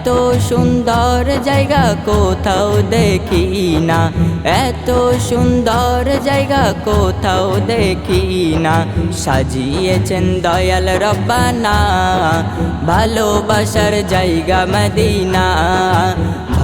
এত সুন্দর জায়গা কোথাও দেখি না এত সুন্দর জায়গা কোথাও দেখি না সাজিয়েছেন দয়াল রব্বানা, ভালোবাসার জায়গা মদিনা।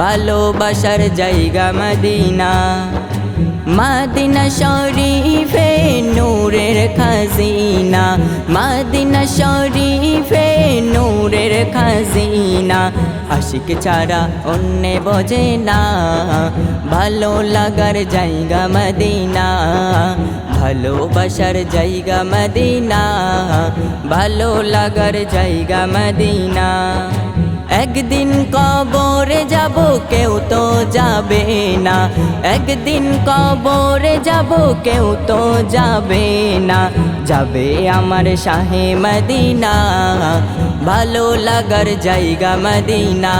ভালোবাসার জায়গা মদিনা। মাদিনা শরীফে নূরের খাজিনা। মাদিনা শরীফে নূরের খাজিনা। আশিক ছাড়া অন্য বোঝে না। ভালো লাগার জায়গা মদিনা। ভালোবাসার জায়গা মদিনা। ভালো লাগার জায়গা মদিনা। একদিন কবরে যাব, কেউ তো যাবে না। একদিন কবরে যাব, কেউ তো যাবে না। যাবে আমার শাহে মদিনা, ভালো লাগার জায়গা মদিনা।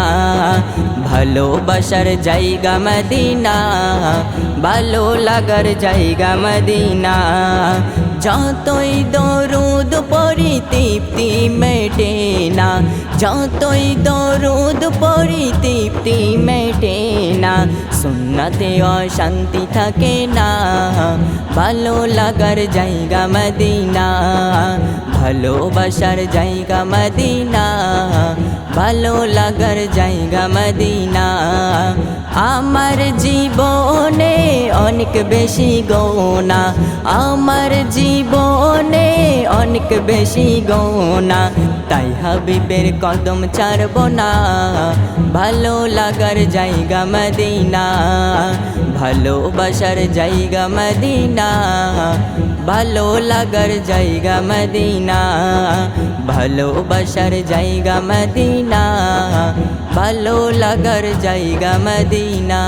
ভালোবাসার জায়গা মদিনা, ভালো লাগার জায়গা মদিনা। যতই দরুদ পরি তৃপ্তি মেটে যতই দরুদ পরি তৃপ্তি মেটে না। সুন্নতে অশান্তি থাকে না। ভালো লাগার জায়গা মদিনা। ভালোবাসার জায়গা মদিনা। ভালো লাগার জায়গা মদিনা। আমার জীবনে অনেক বেশি গৌনা। আমার জীবনে অনেক বেশি গৌনা। তাই হাবিবের কদম ছাড়ব না। ভালো লাগার জায়গা মদিনা। ভালোবাসার জায়গা মদিনা। ভালো লাগার জায়গা মদিনা। ভালোবাসার জায়গা মদিনা। ভালো লাগার জায়গা মদিনা।